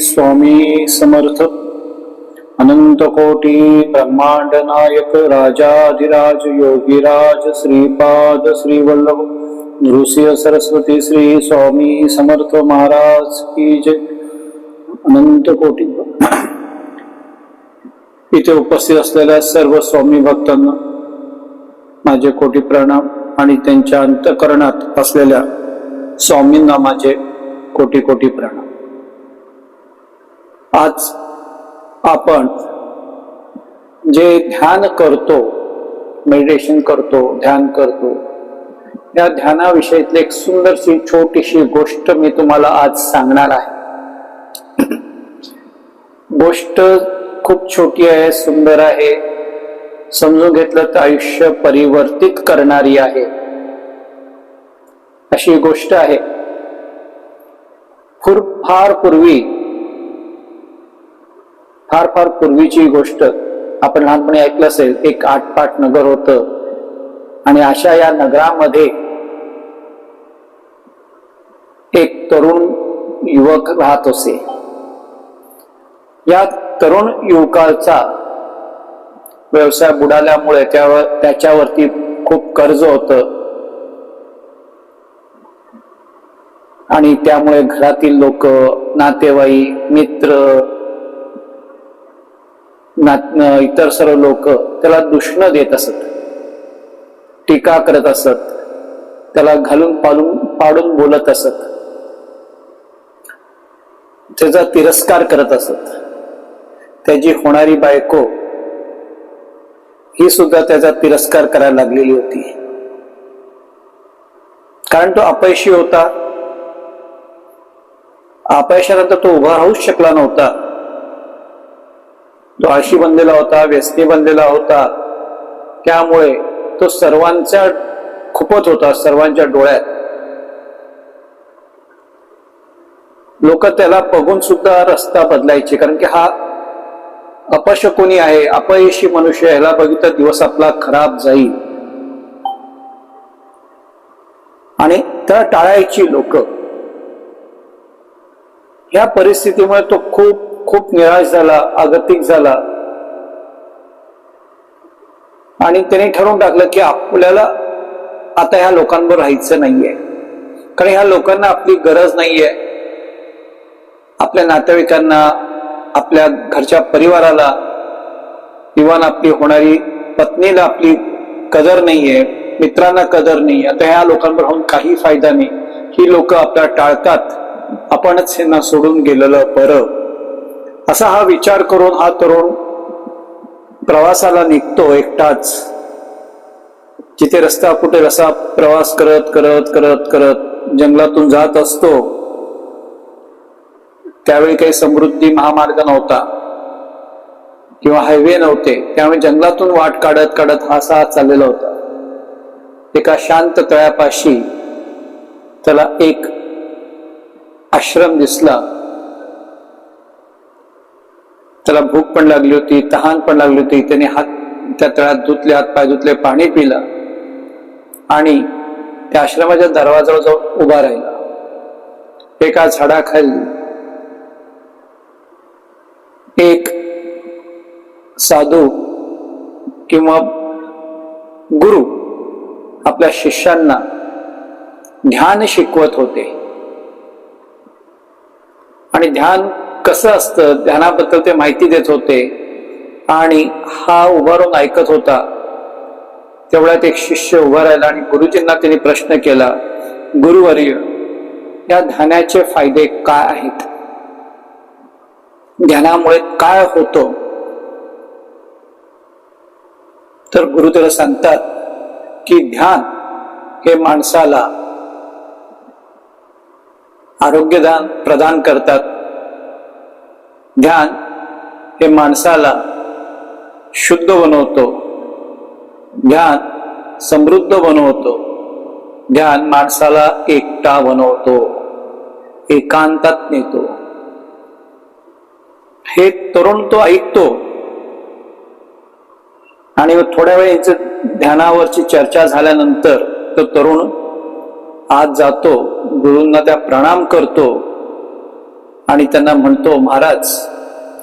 स्वामी समर्थ। अनंत कोटी ब्रह्मांड नायक राजाधिराज योगीराज श्रीपाद श्रीवल्लभ। नृसिंह सरस्वती श्री स्वामी समर्थ महाराज की जय। अनंत कोटी इथे उपस्थित असलेल्या सर्व स्वामी भक्तांना माझे कोटी प्रणाम आणि त्यांच्या अंतकरणात असलेल्या स्वामींना माझे कोटी कोटी प्रणाम. आज आपण जे ध्यान करतो मेडिटेशन करतो ध्यान करतो या ध्यानाविषयीतली एक सुंदरशी छोटीशी गोष्ट मी तुम्हाला आज सांगणार आहे. गोष्ट खूप छोटी आहे सुंदर आहे. समजून घेतलं तर आयुष्य परिवर्तित करणारी आहे. अशी गोष्ट आहे. फार पूर्वी फार फार पूर्वीची गोष्ट आपण लहानपणी ऐकलं असेल एक आठपाठ नगर होतं. आणि अशा या नगरामध्ये एक तरुण युवक राहत असे. या तरुण युवकाचा व्यवसाय बुडाल्यामुळे त्यावर त्याच्यावरती खूप कर्ज होतं. आणि त्यामुळे घरातील लोक नातेवाईक मित्र ना- इतर सर्व लोक त्याला दुष्ण देत असत. टीका करत असत. त्याला घालून पाडून पाडून बोलत असत. त्याचा तिरस्कार करत असत. त्याची होणारी बायको ही सुद्धा त्याचा तिरस्कार करायला लागलेली होती. कारण तो अपयशी होता. अपयशानंतर तो उभा राहूच शकला नव्हता. तो आशी बनलेला होता व्यसनी बनलेला होता त्यामुळे तो सर्वांच्या खुपत होता सर्वांच्या डोळ्यात. लोक त्याला बघून सुद्धा रस्ता बदलायचे कारण की हा अपशकुनी आहे अपयशी मनुष्य ह्याला बघितलं दिवस आपला खराब जाईल. आणि त्याला टाळायची लोक. या परिस्थितीमुळे तो खूप खूप निराश झाला आगतिक झाला. आणि त्याने ठरवून टाकलं की आपल्याला आता ह्या लोकांवर राहायचं नाहीये. कारण ह्या लोकांना आपली गरज नाहीये. आपल्या नातेवाईकांना आपल्या घरच्या परिवाराला किंवा आपली होणारी पत्नीला आपली कदर नाहीये मित्रांना कदर नाही आता ह्या लोकांवर होऊन काही फायदा नाही. ही लोक आपल्याला टाळतात. आपणच यांना सोडून गेलेलं बरं. असा हा विचार करून हा तरुण प्रवासाला निघतो एकटाच. जिथे रस्ता कुठे असा प्रवास करत करत करत करत जंगलातून जात असतो त्यावेळी काही समृद्धी महामार्ग नव्हता. किंवा हायवे नव्हते. त्यामुळे जंगलातून वाट काढत काढत हा असा चाललेला होता. एका शांत तळ्यापाशी त्याला एक आश्रम दिसला. त्याला भूक पण लागली होती तहान पण लागली होती. त्याने हात त्या तळ्यात धुतले हात पाय धुतले पाणी पिलं. आणि त्या आश्रमाच्या दरवाजावर जाऊन उभा राहिला. एका झाडाखाली एक साधू किंवा गुरु आपल्या शिष्यांना ध्यान शिकवत होते. आणि ध्यान कसं असतं ध्यानाबद्दल ते माहिती देत होते आणि हा उभा राहून ऐकत होता. तेवढ्यात एक शिष्य उभा राहिला आणि गुरुजींना त्यांनी प्रश्न केला गुरुवर्य या ध्यानाचे फायदे काय आहेत? ध्यानामुळे काय होतं? तर गुरु त्याला सांगतात की ध्यान हे माणसाला आरोग्यदान प्रदान करतात. ध्यान हे माणसाला शुद्ध बनवतो. ध्यान समृद्ध बनवतो. ध्यान माणसाला एकटा बनवतो. एकांतात नेतो. हे तरुण तो ऐकतो. आणि थोड्या वेळ याच ध्यानावरची चर्चा झाल्यानंतर तो तरुण आज जातो गुरूंना त्या प्रणाम करतो. आणि त्यांना म्हणतो महाराज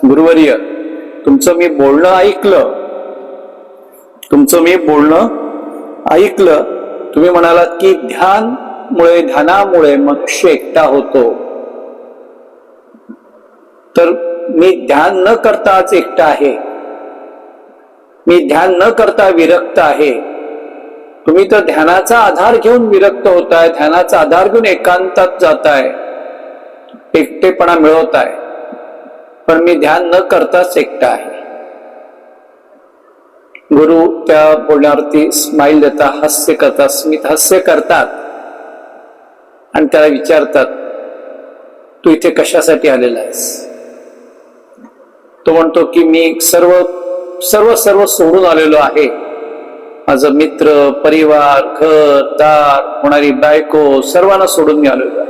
गुरुवर्य तुमचं मी बोलणं ऐकलं. तुमचं मी बोलणं ऐकलं. तुम्ही म्हणालात की ध्यानमुळे ध्यानामुळे मनुष्य एकटा होतो. तर मी ध्यान न करताच एकटा आहे. मी ध्यान न करता विरक्त आहे. तुम्ही तर ध्यानाचा आधार घेऊन विरक्त होताय ध्यानाचा आधार घेऊन एकांतात जाताय. एकटेपणा मिळवत आहे. पण मी ध्यान न करताच एकटा आहे. गुरु त्या बोलण्यावरती स्माईल देतात हास्य करतात. स्मित हास्य करतात. आणि त्याला विचारतात तू इथे कशासाठी आलेला आहेस? तो म्हणतो की मी सर्व सर्व सर्व सोडून आलेलो आहे. माझं मित्र परिवार घर दार होणारी बायको सर्वांना सोडून मी आलेलो आहे.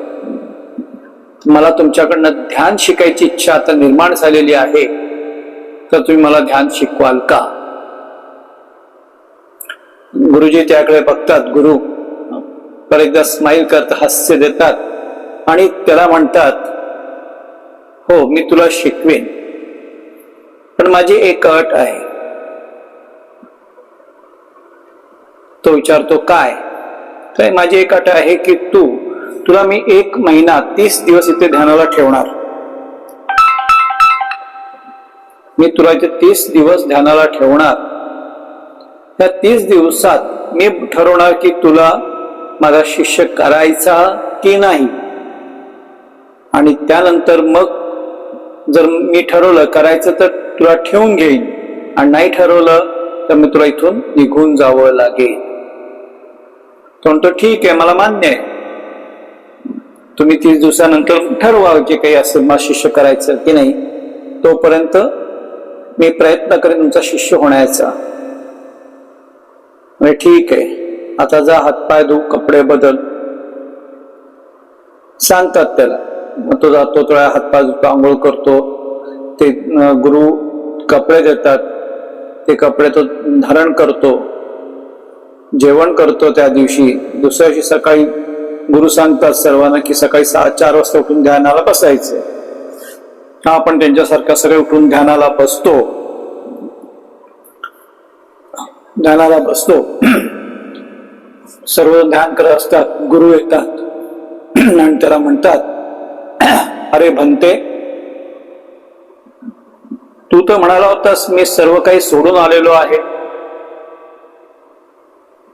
मला तुमच्याकडनं ध्यान शिकायची इच्छा आता निर्माण झालेली आहे तर तुम्ही मला ध्यान शिकवाल का? गुरुजी त्याकडे बघतात गुरु पर एकदा स्माईल करत हास्य देतात आणि त्याला म्हणतात हो मी तुला शिकवेन पण माझी एक अट आहे. तो विचारतो काय? तर माझी एक अट आहे की तू तुला मी एक महिना तीस दिवस इथे ध्यानाला ठेवणार. मी तुला इथे तीस दिवस ध्यानाला ठेवणार. त्या तीस दिवसात मी ठरवणार की तुला माझा शिष्य करायचा की नाही. आणि त्यानंतर मग जर मी ठरवलं करायचं तर तुला ठेवून घेईन. आणि नाही ठरवलं तर मी तुला इथून निघून जावं लागेल. तो म्हणतो ठीक आहे मला मान्य आहे. तुम्ही तीस दिवसानंतर ठरवा जे काही असेल मला शिष्य करायचं की नाही तोपर्यंत मी प्रयत्न करेन तुमचा शिष्य होण्याचा. म्हणजे ठीक आहे. आता जा हातपाय धू कपडे बदल. सांगतात त्याला. मग तो जातो थोड्या हातपाय धुतो आंघोळ करतो. ते गुरु कपडे देतात. ते कपडे तो धारण करतो. जेवण करतो त्या दिवशी. दुसऱ्या दिवशी सकाळी गुरु सांगतात सर्वांना की सकाळी सहा चार वाजता उठून ध्यानाला बसायचं. हा आपण त्यांच्यासारखा सगळे उठून ध्यानाला बसतो. ध्यानाला बसतो. सर्व ध्यान करत असतात गुरु येतात. आणि त्याला म्हणतात अरे भंते तू तर म्हणाला होतास मी सर्व काही सोडून आलेलो आहे.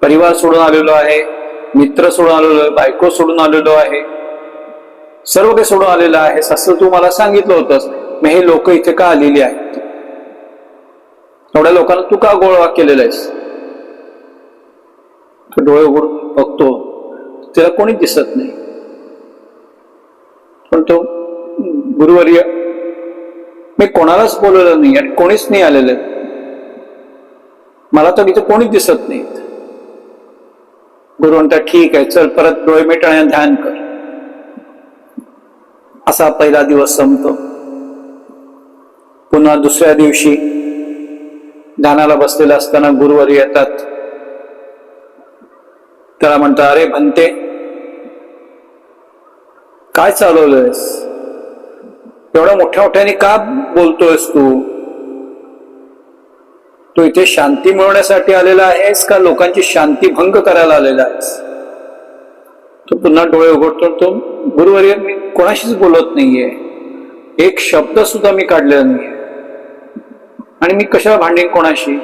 परिवार सोडून आलेलो आहे. मित्र सोडून आलेलो आहे बायको सोडून आलेलो आहे. सर्व काही सोडून आलेलं आहे. असं तू मला सांगितलं होतंस मग हे लोक इथे का आलेली आहेत? एवढ्या लोकांना तू का गोळवा केलेला आहेस? डोळे उघडून बघतो. त्याला कोणी दिसत नाही. पण तो गुरुवर्य. मी कोणालाच बोलवलं नाही आणि कोणीच नाही आलेलं. मला तर इथे कोणीच दिसत नाही. गुरु म्हणतात ठीक आहे चल परत डोळे मिट आणि ध्यान कर. असा पहिला दिवस संपतो. पुन्हा दुसऱ्या दिवशी ध्यानाला बसलेला असताना गुरुवारी येतात. त्याला म्हणतात अरे भंते काय चालवलंयस? एवढ्या मोठ्या मोठ्याने का बोलतोयस तू? तू इथे शांती मिळवण्यासाठी आलेला आहेस का लोकांची शांती भंग करायला आलेला आहेस? तो पुन्हा डोळे उघडतो तो गुरुवर्य मी कोणाशीच बोलत नाहीये. एक शब्द सुद्धा मी काढलेला नाहीये. आणि मी कशाला भांडेन कोणाशी?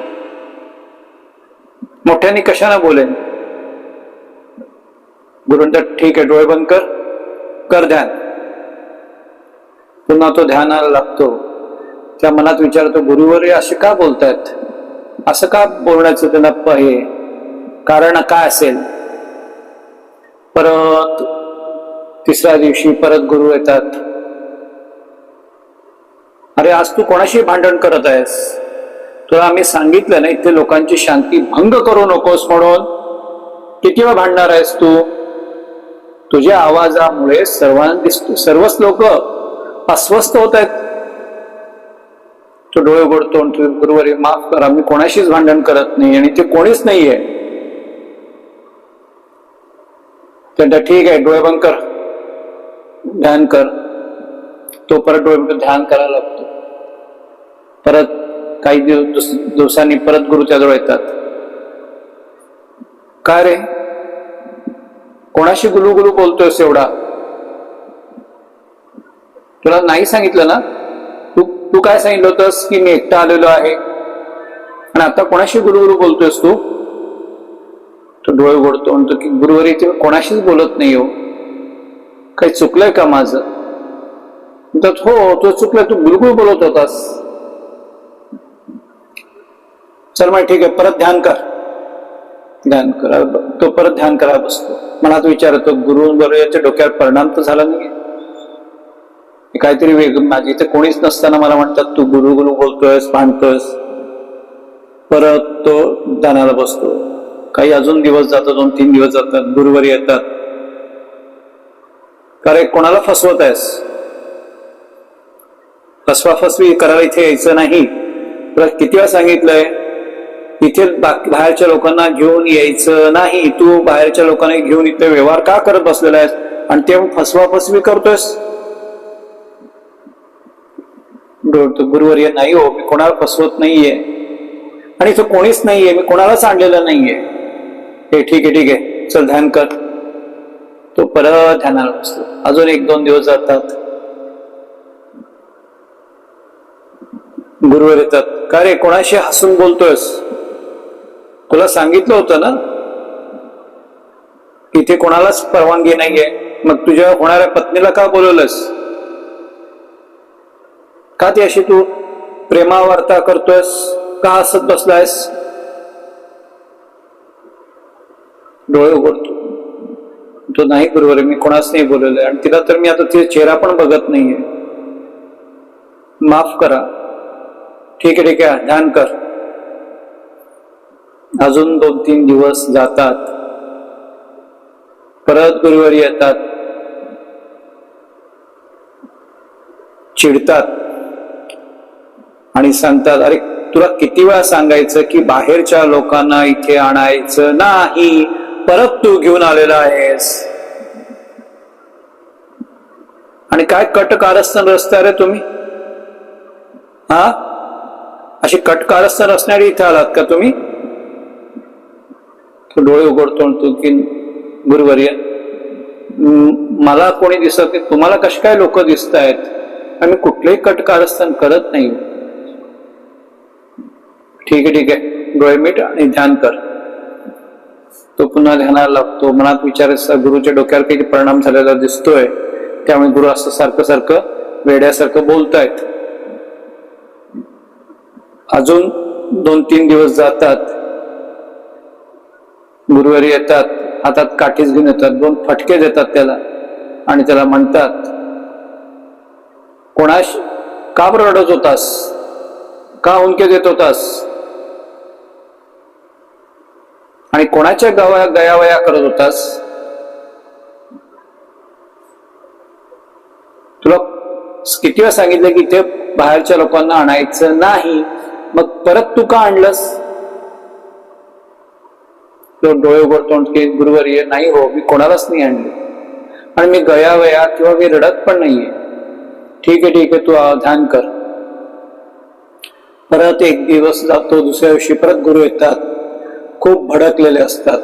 मोठ्याने कशाला बोलेन? गुरु म्हणतात ठीक आहे डोळे बंद कर. कर ध्यान. पुन्हा तो ध्यानाला लागतो. त्या मनात विचारतो गुरुवर्य असे का बोलतायत? असं का बोलण्याचं त्यांना हे कारण काय असेल? परत तिसऱ्या दिवशी परत गुरु येतात. अरे आज तू कोणाशी भांडण करत आहेस? तुला आम्ही सांगितलं ना इथे लोकांची शांती भंग करू नकोस म्हणून. किती वेळ भांडणार आहेस तू? तुझ्या आवाजामुळे सर्वांना दिसतो सर्वच लोक अस्वस्थ होत आहेत. तो डोळे उघडतो गुरुवारी माफ करा मी कोणाशीच भांडण करत नाही आणि ते कोणीच नाहीये. त्यांना ठीक आहे डोळे बंद कर. ध्यान कर. तो परत डोळे ध्यान करायला लागतो. परत काही दिवस दिवसांनी परत गुरु त्याजवळ येतात. काय रे? कोणाशी गुलू गुलू बोलतोयस एवढा? तुला नाही सांगितलं ना? तू काय सांगितलं होतंस की मी एकटा आलेलो आहे? आणि आता कोणाशी गुरुगुरु बोलतोयस तू? तो डोळे उघडतो म्हणतो की गुरुवारी ते कोणाशीच बोलत नाही हो. काही चुकलंय का माझं? म्हणतात हो तो चुकलं तू गुरुगुरु बोलत होतास. चल मग ठीक आहे परत ध्यान कर. ध्यान करा तो परत ध्यान करायला बसतो. मनात विचार गुरु बरोबरच्या डोक्यावर परिणाम तर झाला नाही काहीतरी वेग माझी म्हणजे इथे कोणीच नसताना मला म्हणतात तू गुरु गुरु बोलतोयस भांडतोयस. परत तो दानाला बसतो. काही अजून दिवस जातात दोन तीन दिवस जातात गुरुवारी येतात. अरे कोणाला फसवत आहेस? फसवा फसवी करायला इथे यायचं नाही. तुला किती वेळा सांगितलंय इथे बाकी बाहेरच्या लोकांना घेऊन यायचं नाही. तू बाहेरच्या लोकांना घेऊन इथे व्यवहार का करत बसलेला आहेस? आणि ते फसवा फसवी करतोयस? गुरुवर्य नाही हो मी कोणाला फसवत नाहीये. आणि इथं कोणीच नाहीये मी कोणालाच आणलेलं नाहीये. हे ठीक आहे ठीक आहे. चल ध्यान कर. तो परत ध्यानाला बसतो. अजून एक दोन दिवस जातात. गुरुवर येतात. का रे कोणाशी हसून बोलतोयस? तुला सांगितलं होतं ना? इथे कोणालाच परवानगी नाहीये. मग तुझ्या होणाऱ्या पत्नीला का बोलवलंस? का ती अशी तू प्रेमावार्ता करतोयस? का हसत बसलायस? डोळे उघडतो. तो नाही बरोबर मी कोणाच नाही बोललोय आणि तिला तर मी आता तिचा चेहरा पण बघत नाहीये. माफ करा. ठीक आहे ठीक आहे. ध्यान कर. अजून दोन तीन दिवस जातात. परत गुरुवारी येतात. चिडतात. आणि सांगतात अरे तुला किती वेळा सांगायचं की बाहेरच्या लोकांना इथे आणायचं नाही? परत तू घेऊन आलेला आहेस. आणि काय कट कारस्थान रे तुम्ही? हा? अशी कट कारस्थान असणारी इथे आलात का तुम्ही? तो डोळे उघडतो तू की गुरुवर्य मला कोणी दिसत नाही. तुम्हाला कसे काय लोक दिसत आहेत आम्ही कुठलेही कट कारस्थान करत नाही. ठीक आहे ठीक आहे. डोळे मीठ आणि ध्यान कर. तो पुन्हा ध्यानाला लागतो. मनात विचार गुरुच्या डोक्यावर काही परिणाम झालेला दिसतोय. त्यामुळे गुरु असं सारखं सारखं वेड्यासारखं बोलतायत. अजून दोन तीन दिवस जातात. गुरुवारी येतात. हातात काठीच घेऊन येतात. दोन फटके देतात त्याला आणि त्याला म्हणतात कोणाश का बरं रडत होतास? का हुंके देत होतास? आणि कोणाच्या गावा गयावया करत होतास? तुला किती वेळा सांगितलं की ते बाहेरच्या लोकांना आणायचं नाही मग परत तू का आणलंस? तो डोळे उघडतो की गुरुवर्य नाही हो मी कोणालाच नाही आणले. आणि मी गयावया किंवा मी रडत पण नाहीये. ठीक आहे ठीक आहे तू ध्यान कर. परत एक दिवस जातो दुसऱ्या दिवशी परत गुरु येतात. खूप भडकलेले असतात.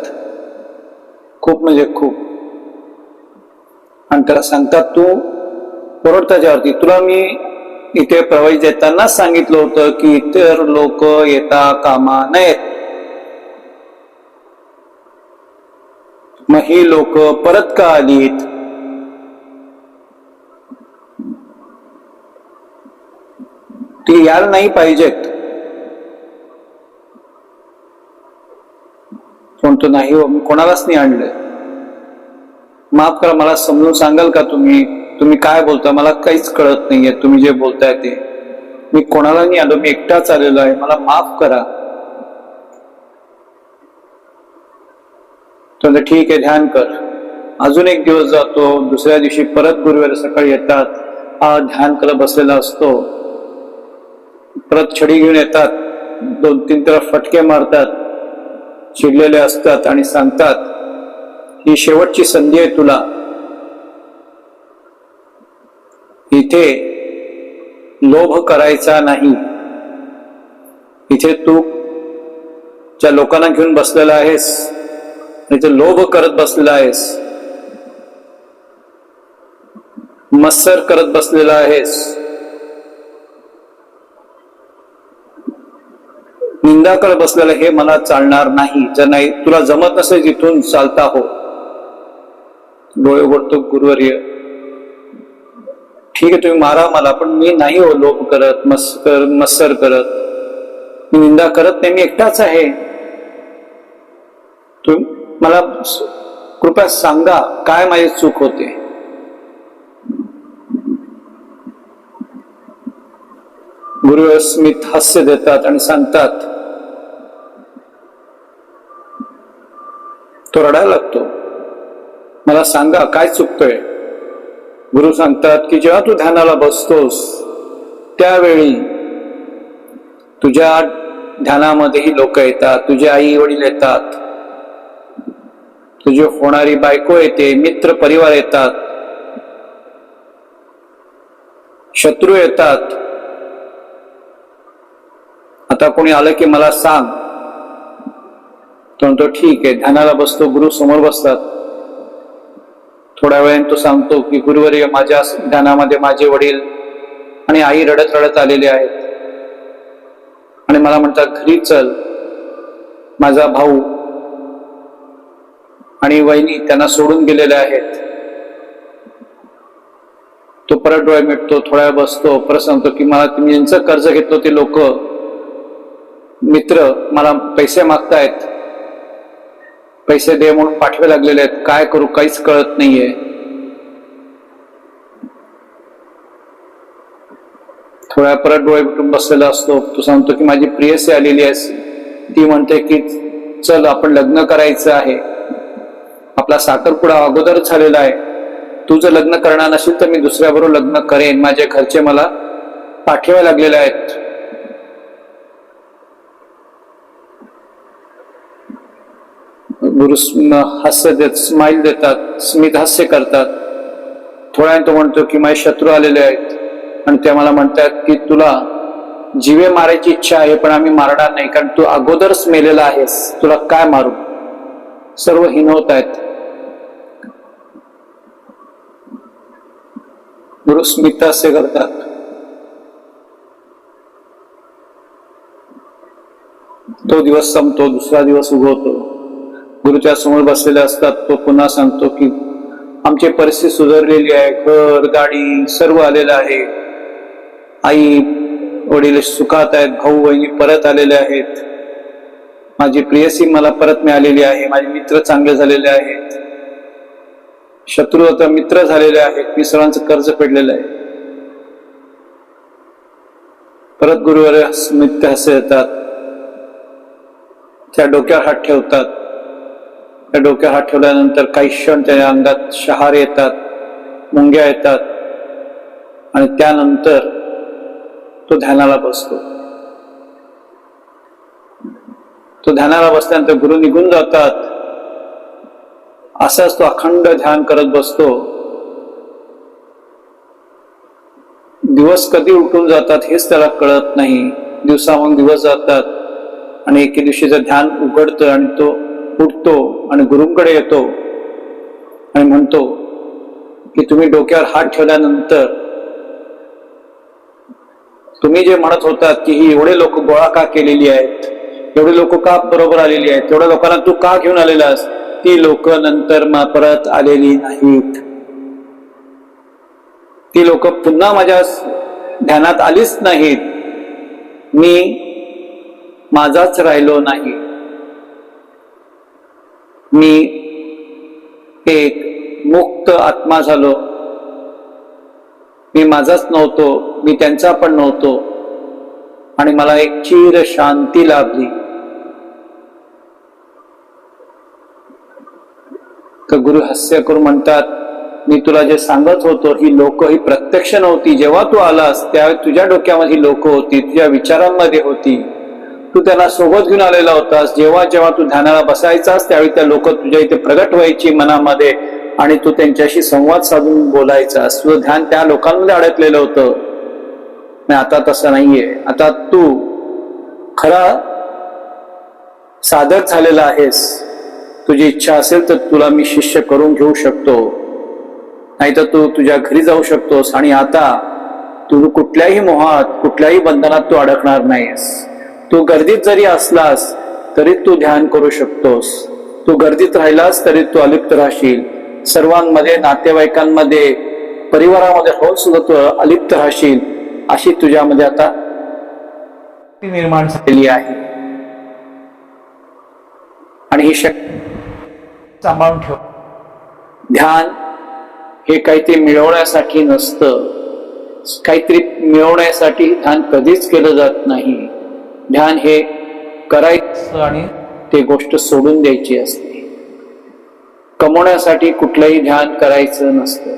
खूप म्हणजे खूप. आणि त्याला सांगतात तू बरोबर त्याच्यावरती तुला मी इथे प्रवेश देताना सांगितलं होतं की इतर लोक येता कामा नयेत. मग ही लोक परत का आलीत? ती यायला नाही पाहिजेत. म्हणतो नाही हो मी कोणालाच नाही आणलंय माफ करा मला समजून सांगाल का तुम्ही? तुम्ही काय बोलता? मला काहीच कळत नाहीये तुम्ही जे बोलताय ते. मी कोणाला नाही आलो मी एकटाच आलेलो आहे. मला माफ करा. तर ठीक आहे ध्यान कर. अजून एक दिवस जातो दुसऱ्या दिवशी परत गुरुवारी सकाळी येतात. हा ध्यान करत बसलेला असतो. परत छडी घेऊन येतात. दोन तीन त्याला फटके मारतात. चिडलेले असतात आणि सांगतात ही शेवटची संधी आहे तुला. इथे लोभ करायचा नाही. इथे तू ज्या लोकांना घेऊन बसलेला आहेस इथे लोभ करत बसलेला आहेस मत्सर करत बसलेला आहेस निंदा बसलेलं हे मला चालणार नाही. जर नाही तुला जमत नसेल जिथून चालता हो. डोळे उघडतो गुरुवर्य. ठीक आहे तुम्ही मारा मला पण मी नाही हो लोप करत मस्कर मत्सर करत. मी निंदा करत नाही मी एकटाच आहे. तुम्ही मला कृपया सांगा काय माझी चूक होते? गुरुस्मित हास्य देतात आणि सांगतात तो रडायला लागतो. मला सांगा काय चुकतोय? गुरु सांगतात की जेव्हा तू ध्यानाला बसतोस त्यावेळी तुझ्या ध्यानामध्येही लोक येतात तुझे आई वडील येतात तुझी होणारी बायको येते मित्र परिवार येतात शत्रू येतात. आता कोणी आलं की मला सांग तो म्हणतो ठीक आहे ध्यानाला बसतो गुरु समोर बसतात. थोड्या वेळाने तो सांगतो की गुरुवर्य माझ्या ध्यानामध्ये माझे वडील आणि आई रडत रडत आलेले आहेत. आणि मला म्हणतात घरी चल. माझा भाऊ आणि वहिनी त्यांना सोडून गेलेल्या आहेत. तो परत डोळे मिटतो थोड्या वेळ बसतो परत सांगतो की मला तुम्ही यांचं कर्ज घेतलं ते लोक. मित्र मला पैसे मागतायत. पैसे दे म्हणून पाठवे लागलेले आहेत. काय करू? काहीच कळत नाहीये. थोड्या परत डोळे मिटून बसलेला असतो. तो सांगतो की माझी प्रियसी आलेली आहे ती म्हणते की चल आपण लग्न करायचं आहे. आपला साखरपुडा अगोदर झालेला आहे. तू जर लग्न करणार नसेल तर मी दुसऱ्याबरोबर लग्न करेन. माझे घरचे मला पाठवायला लागलेले आहेत. गुरु हास्य देत स्माईल देतात स्मित हास्य करतात. थोड्यानं तो म्हणतो की माझे शत्रू आलेले आहेत. आणि ते मला म्हणतात की तुला जीवे मारायची इच्छा आहे पण आम्ही मारणार नाही कारण तू अगोदरच मेलेला आहेस. तुला काय मारू? सर्व हिनवत आहेत. गुरु स्मित हास्य करतात. तो दिवस संपतो दुसरा दिवस उगवतो. गुरुच्या समोर बसलेले असतात. तो पुन्हा सांगतो की आमची परिस्थिती सुधारलेली आहे. घर गाडी सर्व आलेलं आहे. आई वडील सुखात आहेत. भाऊ बहिणी परत आलेले आहेत. माझी प्रियसी मला परत मिळालेली आहे. माझे मित्र चांगले झालेले आहेत. शत्रू आता मित्र झालेले आहेत. मी सर्वांचं कर्ज फेडलेलं आहे. परत गुरुवर स्मित्य हसे येतात. त्या डोक्यावर हात ठेवतात. त्या डोक्या हात ठेवल्यानंतर काही क्षण त्याच्या अंगात शहार येतात मुंग्या येतात आणि त्यानंतर तो ध्यानाला बसतो. तो ध्यानाला बसल्यानंतर गुरु निघून जातात. असाच तो अखंड ध्यान करत बसतो. दिवस कधी उठून जातात हेच त्याला कळत नाही. दिवसाहून दिवस जातात आणि एके दिवशीचं ध्यान उघडतं आणि तो उठतो आणि गुरुंकडे येतो आणि म्हणतो की तुम्ही डोक्यावर हात ठेवल्यानंतर तुम्ही जे म्हणत होतात की ही एवढे लोक गोळा का केलेली आहेत एवढे लोक का बरोबर आलेली आहेत तेवढ्या लोकांना तू का घेऊन आलेलास ती लोक नंतर मा परत आलेली नाहीत. ती लोक पुन्हा माझ्या ध्यानात आलीच नाहीत. मी माझाच राहिलो नाही. मी एक मुक्त आत्मा झालो. मी माझाच नव्हतो मी त्यांचा पण नव्हतो. आणि मला एक चीर शांती लाभली. तर गुरु हास्य करून म्हणतात मी तुला जे सांगत होतो ही लोक ही प्रत्यक्ष नव्हती. जेव्हा तू आलास त्यावेळी तुझ्या डोक्यामध्ये लोक होती तुझ्या विचारांमध्ये होती. तू त्यांना सोबत घेऊन आलेला होतास. जेव्हा जेव्हा तू ध्यानाला बसायचास त्यावेळी त्या लोक तुझ्या इथे प्रगट व्हायची मनामध्ये आणि तू त्यांच्याशी संवाद साधून बोलायचास. तुझं ध्यान त्या लोकांमध्ये अडकलेलं होतं. नाही आता तसं नाहीये. आता तू खरा साधक झालेला आहेस. तुझी इच्छा असेल तर तुला मी शिष्य करून घेऊ शकतो. नाहीतर तू तुझ्या घरी जाऊ शकतोस आणि आता तू कुठल्याही मोहात कुठल्याही बंधनात तू अडकणार नाहीस. तू गर्दीत जरी असलास तरी तू ध्यान करू शकतोस. तू गर्दीत राहिलास तरी तू अलिप्त राहशील. सर्वांमध्ये नातेवाईकांमध्ये परिवारामध्ये होऊन सुद्धा तू अलिप्त राहशील अशी तुझ्यामध्ये आता निर्माण झालेली आहे. आणि ही शक्ती सांभाळून ठेव. ध्यान हे काहीतरी मिळवण्यासाठी नसतं. काहीतरी मिळवण्यासाठी ध्यान कधीच केलं जात नाही. ध्यान हे करायचं आणि ते गोष्ट सोडून द्यायची असते. कमवण्यासाठी कुठलंही ध्यान करायचं नसतं.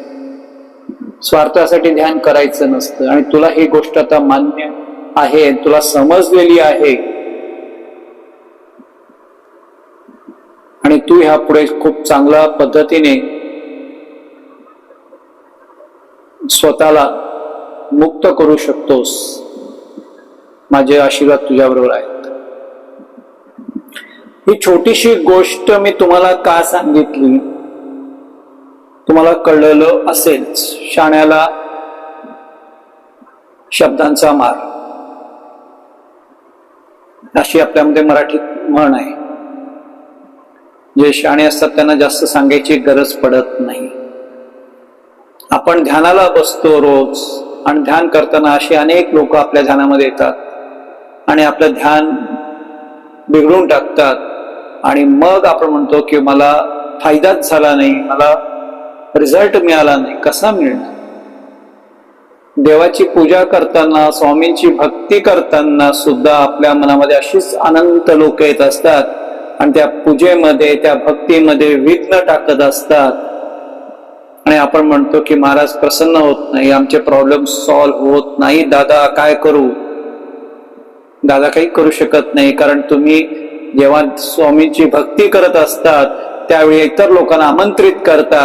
स्वार्थासाठी ध्यान करायचं नसतं. आणि तुला ही गोष्ट आता मान्य आहे तुला समजलेली आहे. आणि तू ह्या पुढे खूप चांगल्या पद्धतीने स्वतःला मुक्त करू शकतोस. माझे आशीर्वाद तुझ्याबरोबर आहेत. ही छोटीशी गोष्ट मी तुम्हाला का सांगितली? तुम्हाला कळलेलं असेल शाण्याला शब्दांचा मार. अशी आपल्यामध्ये मराठीत म्हण आहे. जे शाणे असतात त्यांना जास्त सांगायची गरज पडत नाही. आपण ध्यानाला बसतो रोज आणि ध्यान करताना असे अनेक लोक आपल्या ध्यानामध्ये येतात. आणि आपलं ध्यान बिघडून टाकतात. आणि मग आपण म्हणतो की मला फायदाच झाला नाही मला रिझल्ट मिळाला नाही कसा मिळणार? देवाची पूजा करताना स्वामींची भक्ती करताना सुद्धा आपल्या मनामध्ये अशीच अनंत लोक येत असतात. आणि त्या पूजेमध्ये त्या भक्तीमध्ये विघ्न टाकत असतात. आणि आपण म्हणतो की महाराज प्रसन्न होत नाही आमचे प्रॉब्लेम सॉल्व्ह होत नाही. दादा काय करू? दादा काही करू शकत नाही कारण तुम्ही जेव्हा स्वामींची भक्ती करत असतात त्यावेळी इतर लोकांना आमंत्रित करतात.